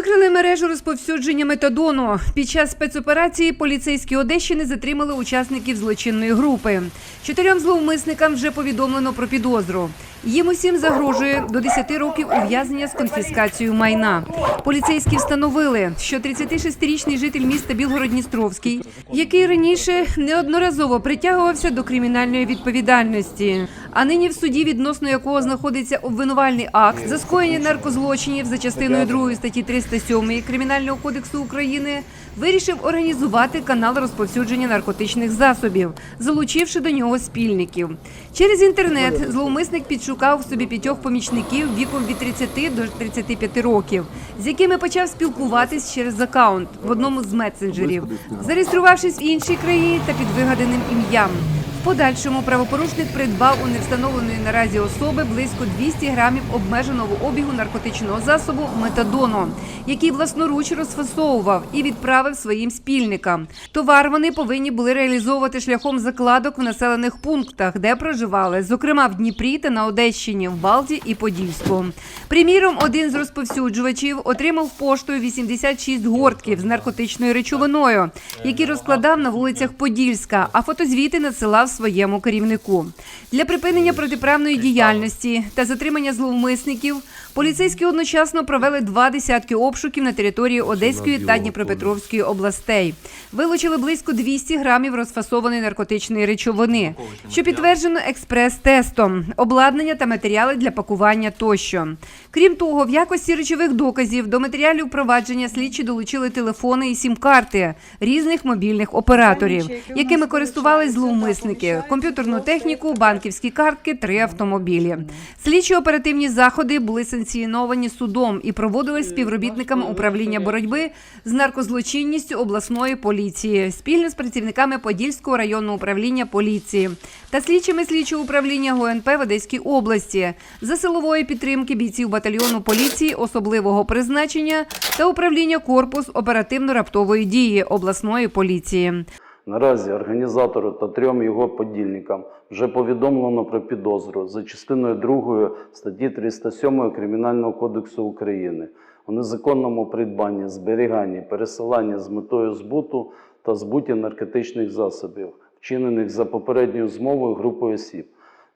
Викрили мережу розповсюдження метадону. Під час спецоперації поліцейські Одещини затримали учасників злочинної групи. Чотирьом зловмисникам вже повідомлено про підозру. Їм усім загрожує до 10 років ув'язнення з конфіскацією майна. Поліцейські встановили, що 36-річний житель міста Білгород-Дністровський, який раніше неодноразово притягувався до кримінальної відповідальності, а нині в суді, відносно якого знаходиться обвинувальний акт за скоєння наркозлочинів за частиною 2 статті 307 Кримінального кодексу України, вирішив організувати канал розповсюдження наркотичних засобів, залучивши до нього спільників. Через інтернет зловмисник підшукав собі п'ятьох помічників віком від 30 до 35 років, з якими почав спілкуватись через акаунт в одному з месенджерів, зареєструвавшись в іншій країні та під вигаданим ім'ям. Подальшому правопорушник придбав у невстановленої наразі особи близько 200 грамів обмеженого обігу наркотичного засобу метадону, який власноруч розфасовував і відправив своїм спільникам. Товар вони повинні були реалізовувати шляхом закладок в населених пунктах, де проживали, зокрема в Дніпрі та на Одещині, в Балті і Подільську. Приміром, один з розповсюджувачів отримав поштою 86 гортків з наркотичною речовиною, які розкладав на вулицях Подільська, а фотозвіти надсилав своєму керівнику. Для припинення протиправної діяльності та затримання зловмисників поліцейські одночасно провели два десятки обшуків на території Одеської та Дніпропетровської областей. Вилучили близько 200 грамів розфасованої наркотичної речовини, що підтверджено експрес-тестом, обладнання та матеріали для пакування тощо. Крім того, в якості речових доказів до матеріалів провадження слідчі долучили телефони і сім-карти різних мобільних операторів, якими користувались зловмисники, комп'ютерну техніку, банківські картки, три автомобілі. Слідчі оперативні заходи були санкціоновані судом і проводились співробітниками управління боротьби з наркозлочинністю обласної поліції спільно з працівниками Подільського районного управління поліції та слідчими слідчого управління ГУНП в Одеській області за силової підтримки бійців батальйону поліції особливого призначення та управління корпус оперативно-раптової дії обласної поліції. Наразі організатору та трьом його подільникам вже повідомлено про підозру за частиною 2 статті 307 Кримінального кодексу України у незаконному придбанні, зберіганні, пересиланні з метою збуту та збуті наркотичних засобів, вчинених за попередньою змовою групою осіб.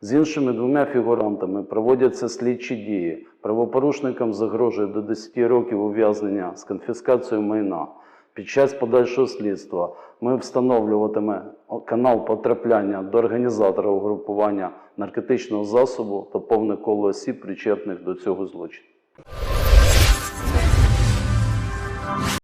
З іншими двома фігурантами проводяться слідчі дії. Правопорушникам загрожує до 10 років ув'язнення з конфіскацією майна. Під час подальшого слідства ми встановлюватиме канал потрапляння до організатора угрупування наркотичного засобу та повне коло осіб, причетних до цього злочину.